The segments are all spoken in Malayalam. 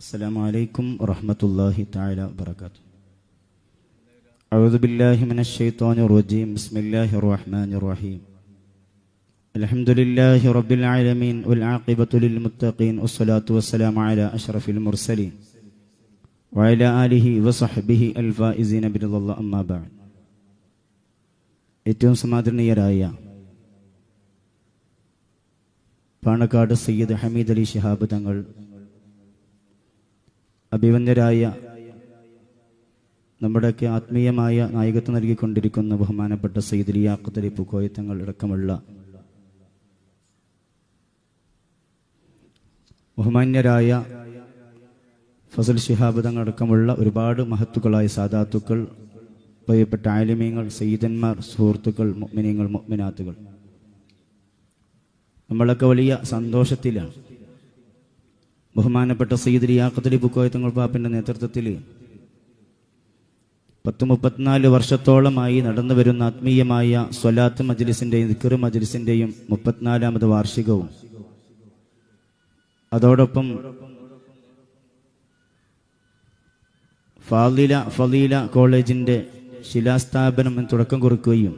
السلام عليكم ورحمة الله تعالى وبركاته أعوذ بالله من الشيطان الرجيم بسم الله الرحمن الرحيم الحمد لله رب العالمين والعاقبة للمتقين والصلاة والسلام على أشرف المرسلين وعلى آله وصحبه الفائزين برضا الله أما بعد ഏറ്റവും സമാദരണീയരായ പാണക്കാട് സയ്യിദ് ഹമീദ് അലി ശിഹാബ് തങ്ങൾ അഭിവന്യരായ നമ്മുടെയൊക്കെ ആത്മീയമായ നായകത്വം നൽകിക്കൊണ്ടിരിക്കുന്ന ബഹുമാനപ്പെട്ട സയ്യിദ് ലിയാഖത്ത് അലി പുക്കോയത്തങ്ങൾ അടക്കമുള്ള ബഹുമാന്യരായ ഫസൽ ശിഹാബ് തങ്ങൾ അടക്കമുള്ള ഒരുപാട് മഹത്തുക്കളായ സാധാത്തുക്കൾ പ്രിയപ്പെട്ട ആലിമീങ്ങൾ സയ്യിദന്മാർ സുഹൃത്തുക്കൾ മുഅ്മിനീങ്ങൾ മുഅ്മിനാത്തുകൾ. നമ്മളൊക്കെ വലിയ സന്തോഷത്തിലാണ്. ബഹുമാനപ്പെട്ട സയ്യിദ് ലിയാഖത്തലി ബുക്കോയത്തങ്ങൾ പാപ്പിന്റെ നേതൃത്വത്തിൽ പത്ത് മുപ്പത്തിനാല് വർഷത്തോളമായി നടന്നു വരുന്ന ആത്മീയമായ സ്വലാത്ത് മജ്ലിസിന്റെയും ദിക്കർ മജ്ലിസിന്റെയും മുപ്പത്തിനാലാമത് വാർഷികവും. അതോടൊപ്പം ഫാലില ഫലീല കോളേജിന്റെ ശിലാസ്ഥാപനം തുടക്കം കുറിക്കുകയും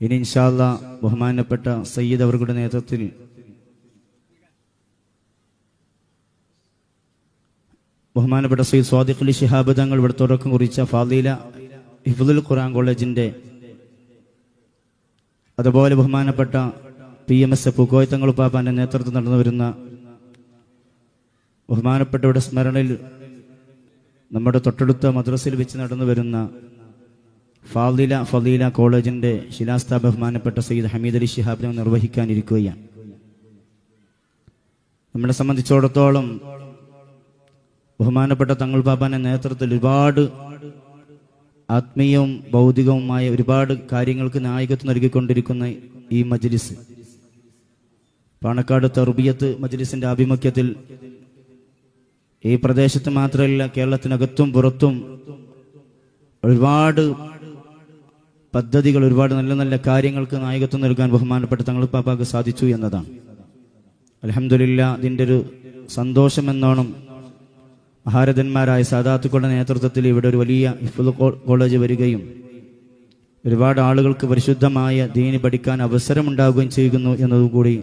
ഇനി ഇൻഷാല്ല ബഹുമാനപ്പെട്ട സയ്യിദ് അവരുടെ നേതൃത്വത്തിൽ ബഹുമാനപ്പെട്ട സയ്യിദ് സ്വാദിഖ് അലി ഷിഹാബ് തങ്ങൾ ഇവിടെ തുടക്കം കുറിച്ച ഫാദീല ഹിഫുദുൽ ഖുറാൻ കോളേജിന്റെ അതുപോലെ ബഹുമാനപ്പെട്ട പി എം എസ് പുക്കോയ് തങ്ങൾ പാപ്പാന്റെ നേതൃത്വം നടന്നു വരുന്ന ബഹുമാനപ്പെട്ടവരുടെ സ്മരണയിൽ നമ്മുടെ തൊട്ടടുത്ത മദ്രസയിൽ വെച്ച് നടന്നു വരുന്ന ഫാദില ഫദീല കോളേജിന്റെ ശിലാസ്ഥാ ബഹുമാനപ്പെട്ട സയ്യിദ് ഹമീദ് അലി ഷിഹാബിനെ നിർവഹിക്കാനിരിക്കുകയാണ്. നമ്മളെ സംബന്ധിച്ചിടത്തോളം ബഹുമാനപ്പെട്ട തങ്ങൾ ബാബാന്റെ നേതൃത്വത്തിൽ ഒരുപാട് ആത്മീയവും ഭൗതികവുമായ ഒരുപാട് കാര്യങ്ങൾക്ക് നായകത്വം നൽകിക്കൊണ്ടിരിക്കുന്ന ഈ മജ്ലിസ്. പാണക്കാട് തെർബിയത്ത് മജ്ലിസിന്റെ ആഭിമുഖ്യത്തിൽ ഈ പ്രദേശത്ത് മാത്രമല്ല കേരളത്തിനകത്തും പുറത്തും ഒരുപാട് പദ്ധതികൾ ഒരുപാട് നല്ല നല്ല കാര്യങ്ങൾക്ക് നായകത്വം നൽകാൻ ബഹുമാനപ്പെട്ട തങ്ങൾ പാപ്പാക്ക് സാധിച്ചു എന്നതാണ്. അലഹമില്ല അതിന്റെ ഒരു സന്തോഷം എന്നോണം മഹാരഥന്മാരായ സാദാത്തുക്കളുടെ നേതൃത്വത്തിൽ ഇവിടെ ഒരു വലിയ ഹിഫുൽ കോളേജ് വരികയും ഒരുപാട് ആളുകൾക്ക് പരിശുദ്ധമായ ദീനി പഠിക്കാൻ അവസരമുണ്ടാവുകയും ചെയ്യുന്നു എന്നതുകൂടി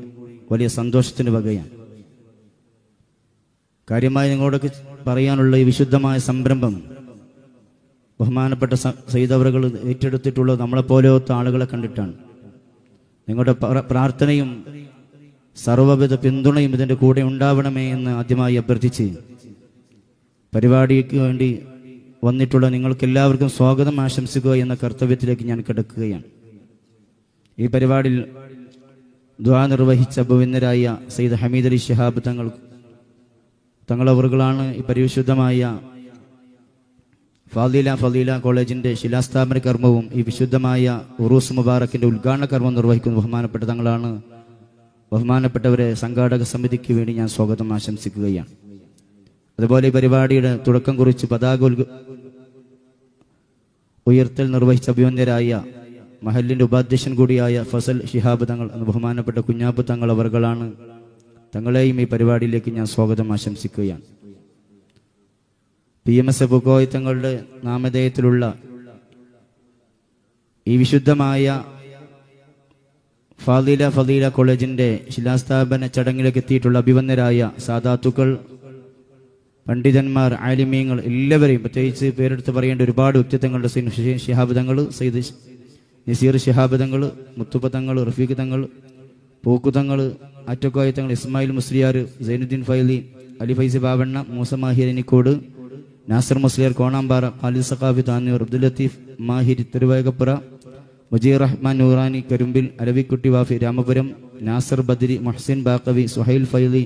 വലിയ സന്തോഷത്തിന് വകയാണ്. കാര്യമായി നിങ്ങളോടൊക്കെ പറയാനുള്ള ഈ വിശുദ്ധമായ സംരംഭം ബഹുമാനപ്പെട്ട സൈതവറുകൾ നമ്മളെ നമ്മളെപ്പോലത്തെ ആളുകളെ കണ്ടിട്ടാണ്. നിങ്ങളുടെ പ്രാർത്ഥനയും സർവവിധ പിന്തുണയും ഇതിന്റെ കൂടെ ഉണ്ടാവണമേ എന്ന് ആദ്യമായി അഭ്യർത്ഥിച്ച് പരിപാടിക്ക് വേണ്ടി വന്നിട്ടുള്ള നിങ്ങൾക്ക് എല്ലാവർക്കും സ്വാഗതം ആശംസിക്കുക എന്ന കർത്തവ്യത്തിലേക്ക് ഞാൻ കിടക്കുകയാണ്. ഈ പരിപാടിയിൽ ദ്വാ നിർവഹിച്ച ഭവിന്ദരായ സയ്യിദ് ഹമീദ് അലി ഷിഹാബ് തങ്ങൾ തങ്ങളവറുകളാണ് ഈ പരിശുദ്ധമായ ഫാദീല ഫലീല കോളേജിന്റെ ശിലാസ്ഥാപന കർമ്മവും ഈ വിശുദ്ധമായ ഉറൂസ് മുബാറക്കിന്റെ ഉദ്ഘാടന കർമ്മം നിർവഹിക്കുന്ന ബഹുമാനപ്പെട്ട തങ്ങളാണ്. ബഹുമാനപ്പെട്ടവരെ സംഘാടക സമിതിക്ക് വേണ്ടി ഞാൻ സ്വാഗതം ആശംസിക്കുകയാണ്. അതുപോലെ ഈ പരിപാടിയുടെ തുടക്കം കുറിച്ച് പതാക ഉയർത്തൽ നിർവഹിച്ച അഭിമന്യരായ മഹലിന്റെ ഉപാധ്യക്ഷൻ കൂടിയായ ഫസൽ ഷിഹാബ് തങ്ങൾ എന്ന ബഹുമാനപ്പെട്ട കുഞ്ഞാബ് തങ്ങൾ അവർകളാണ്. തങ്ങളെയും ഈ പരിപാടിയിലേക്ക് ഞാൻ സ്വാഗതം ആശംസിക്കുകയാണ്. പി എം എസ് ബുക്കോയ് തങ്ങളുടെ നാമധേയത്തിലുള്ള ഈ വിശുദ്ധമായ ഫാദില ഫദീല കോളേജിന്റെ ശിലാസ്ഥാപന ചടങ്ങിലേക്ക് എത്തിയിട്ടുള്ള അഭിവന്ദരായ സാദാത്തുക്കൾ പണ്ഡിതന്മാർ ആലിമീങ്ങൾ എല്ലാവരെയും പ്രത്യേകിച്ച് പേരെടുത്ത് പറയേണ്ട ഒരുപാട് വ്യക്തിത്വങ്ങളുടെ ഷിഹാബ് തങ്ങൾ സയ്യിദ് നസീർ ഷിഹാബ് തങ്ങൾ മുത്തുപ്പ തങ്ങൾ റഫീഖ് തങ്ങൾ പൂക്കുതങ്ങൾ അറ്റക്കോയത്തങ്ങൾ തങ്ങൾ ഇസ്മായിൽ മുസ്ലിയാർ സൈനുദ്ദീൻ ഫൈലി അലി ഫൈസി ബാബണ്ണ മൂസ മാഹിർ എനിക്കോട് നാസർ മുസ്ലിയാർ കോണാമ്പാറ ഖാലിദ് സഖാഫി താന്നൂർ അബ്ദുൽ ലത്തീഫ് മാഹിരി തിരുവേഗപ്പുറ മുജീർ റഹ്മാൻ നൂറാനി കരുമ്പിൽ അലവിക്കുട്ടി വാഫി രാമപുരം നാസർ ബദ്രി മൊഹസിൻ ബാക്കവി സുഹൈൽ ഫൈലി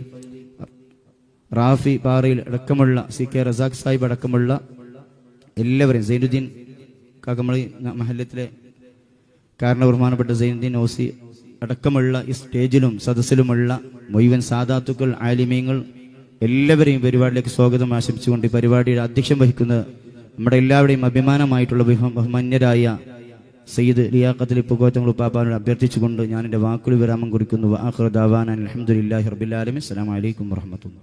റാഫി പാറയിൽ അടക്കമുള്ള സി കെ റസാഖ് സാഹിബ് അടക്കമുള്ള എല്ലാവരെയും സൈനുദ്ദീൻ കാക്കമളി മഹല്ലത്തിലെ കാരണ ബഹുമാനപ്പെട്ട സൈനുദ്ദീൻ ഓസി അടക്കമുള്ള ഈ സ്റ്റേജിലും സദസ്സിലുമുള്ള മുഴുവൻ സാധാത്തുക്കൾ ആലിമീങ്ങൾ എല്ലാവരെയും പരിപാടിയിലേക്ക് സ്വാഗതം ആശംസിച്ചുകൊണ്ട് പരിപാടിയുടെ അധ്യക്ഷം വഹിക്കുന്നത് നമ്മുടെ എല്ലാവരുടെയും അഭിമാനമായിട്ടുള്ള ബഹുമാന്യരായ സയ്യിദ് ലിയാഖത്തിൽ പുകോത്തങ്ങൾ ഉപ്പാപ്പാനോട് അഭ്യർത്ഥിച്ചുകൊണ്ട് ഞാൻ എന്റെ വാക്കുകൾ വിരാമം കുറിക്കുന്നു. വാഹുദാവാൻ അലഹമുല്ലാഹി റബിലാലമി അസ്സാം വലൈക്കും വർഹമത്തുള്ള